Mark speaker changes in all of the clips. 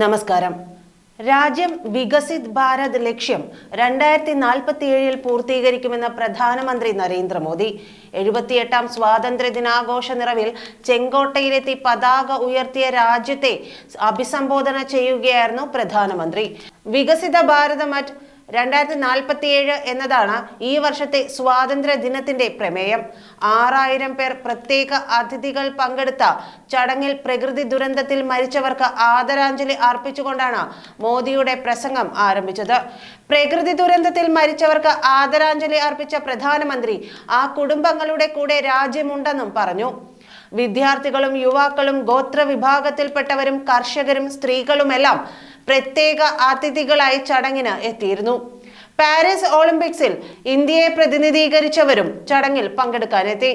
Speaker 1: നമസ്കാരം രാജ്യം വികസിത് ഭാരത് ലക്ഷ്യം രണ്ടായിരത്തി നാൽപ്പത്തി ഏഴിൽ പൂർത്തീകരിക്കുമെന്ന് പ്രധാനമന്ത്രി നരേന്ദ്രമോദി എഴുപത്തിയെട്ടാം സ്വാതന്ത്ര്യ ദിനാഘോഷ നിറവിൽ ചെങ്കോട്ടയിലെത്തി പതാക ഉയർത്തിയ രാജ്യത്തെ അഭിസംബോധന ചെയ്യുകയായിരുന്നു പ്രധാനമന്ത്രി വികസിത ഭാരതം അറ്റ് രണ്ടായിരത്തി നാൽപ്പത്തിയേഴ് എന്നതാണ് ഈ വർഷത്തെ സ്വാതന്ത്ര്യ ദിനത്തിന്റെ പ്രമേയം ആറായിരം പേർ പ്രത്യേക അതിഥികൾ പങ്കെടുത്ത ചടങ്ങിൽ പ്രകൃതി ദുരന്തത്തിൽ മരിച്ചവർക്ക് ആദരാഞ്ജലി അർപ്പിച്ചുകൊണ്ടാണ് മോദിയുടെ പ്രസംഗം ആരംഭിച്ചത് പ്രകൃതി ദുരന്തത്തിൽ മരിച്ചവർക്ക് ആദരാഞ്ജലി അർപ്പിച്ച പ്രധാനമന്ത്രി ആ കുടുംബങ്ങളുടെ കൂടെ രാജ്യമുണ്ടെന്നും പറഞ്ഞു വിദ്യാർത്ഥികളും യുവാക്കളും ഗോത്ര വിഭാഗത്തിൽപ്പെട്ടവരും കർഷകരും സ്ത്രീകളുമെല്ലാം പ്രത്യേക അതിഥികളായി ചടങ്ങിന് എത്തിയിരുന്നു പാരീസ് ഒളിമ്പിക്സിൽ ഇന്ത്യയെ പ്രതിനിധീകരിച്ചവരും ചടങ്ങിൽ പങ്കെടുക്കാനെത്തി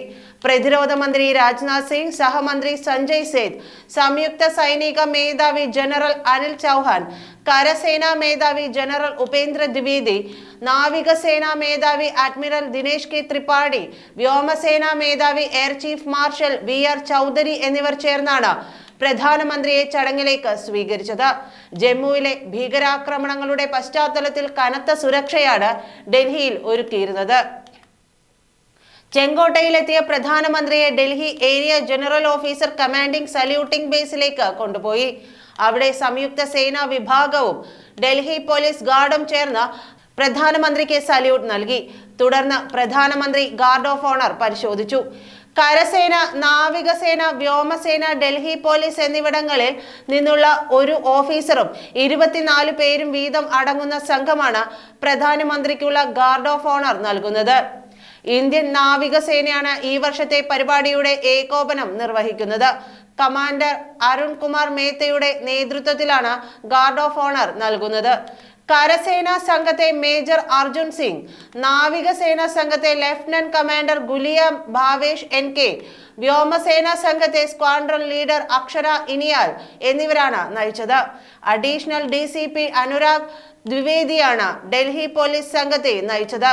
Speaker 1: പ്രതിരോധ മന്ത്രി രാജ്നാഥ് സിംഗ് സഹമന്ത്രി സഞ്ജയ് സേത് സംയുക്ത സൈനിക മേധാവി ജനറൽ അനിൽ ചൗഹാൻ കരസേനാ മേധാവി ജനറൽ ഉപേന്ദ്ര ദ്വിവേദി നാവികസേനാ മേധാവി അഡ്മിറൽ ദിനേശ് കെ ത്രിപാഠി വ്യോമസേനാ മേധാവി air chief marshal V R Chaudhari എന്നിവർ ചേർന്നാണ് പ്രധാനമന്ത്രിയെ ചടങ്ങിലേക്ക് സ്വീകരിച്ചത് ജമ്മുവിലെ ഭീകരാക്രമണങ്ങളുടെ പശ്ചാത്തലത്തിൽ കനത്ത സുരക്ഷയാണ് ഡൽഹിയിൽ ഒരുക്കിയിരുന്നത് ചെങ്കോട്ടയിലെത്തിയ പ്രധാനമന്ത്രിയെ Delhi area general officer commanding saluting ബേസിലേക്ക് കൊണ്ടുപോയി അവിടെ സംയുക്ത സേനാ വിഭാഗവും ഡൽഹി പോലീസ് ഗാർഡും ചേർന്ന് പ്രധാനമന്ത്രിക്ക് സല്യൂട്ട് നൽകി തുടർന്ന് പ്രധാനമന്ത്രി ഗാർഡ് ഓഫ് ഓണർ പരിശോധിച്ചു കരസേന നാവികസേന വ്യോമസേന ഡൽഹി പോലീസ് എന്നിവിടങ്ങളിൽ നിന്നുള്ള ഒരു ഓഫീസറും ഇരുപത്തിനാല് പേരും വീതം അടങ്ങുന്ന സംഘമാണ് പ്രധാനമന്ത്രിക്കുള്ള ഗാർഡ് ഓഫ് ഓണർ നൽകുന്നത് ഇന്ത്യൻ നാവികസേനയാണ് ഈ വർഷത്തെ പരിപാടിയുടെ ഏകോപനം നിർവഹിക്കുന്നത് കമാൻഡർ അരുൺ കുമാർ മേത്തയുടെ നേതൃത്വത്തിലാണ് ഗാർഡ് ഓഫ് ഓണർ നൽകുന്നത് കരസേനാ സംഘത്തെ മേജർ അർജുൻ സിംഗ് നാവികസേനാ സംഘത്തെ lieutenant commander Gulia Bhavesh N K വ്യോമസേനാ സംഘത്തെ സ്ക്വാഡ്രൺ ലീഡർ അക്ഷര ഇനിയാൽ എന്നിവരാണ് നയിച്ചത് additional D C P Anurag ദ്വിവേദിയാണ് ഡൽഹി പോലീസ് സംഘത്തെ നയിച്ചത്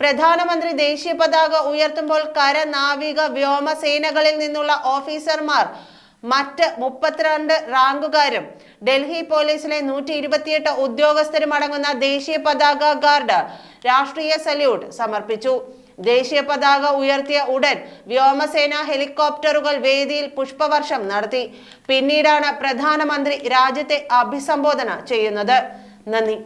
Speaker 1: പ്രധാനമന്ത്രി ദേശീയ പതാക ഉയർത്തുമ്പോൾ കര നാവിക വ്യോമസേനകളിൽ നിന്നുള്ള ഓഫീസർമാർ മറ്റ് മുപ്പത്തിരണ്ട് റാങ്കുകാരും ഡൽഹി പോലീസിലെ നൂറ്റി ഇരുപത്തിയെട്ട് ഉദ്യോഗസ്ഥരും അടങ്ങുന്ന ദേശീയ പതാക ഗാർഡ് രാഷ്ട്രീയ സല്യൂട്ട് സമർപ്പിച്ചു ദേശീയ പതാക ഉയർത്തിയ ഉടൻ വ്യോമസേന ഹെലികോപ്റ്ററുകൾ വേദിയിൽ പുഷ്പവർഷം നടത്തി പിന്നീടാണ് പ്രധാനമന്ത്രി രാജ്യത്തെ അഭിസംബോധന ചെയ്യുന്നത് നന്ദി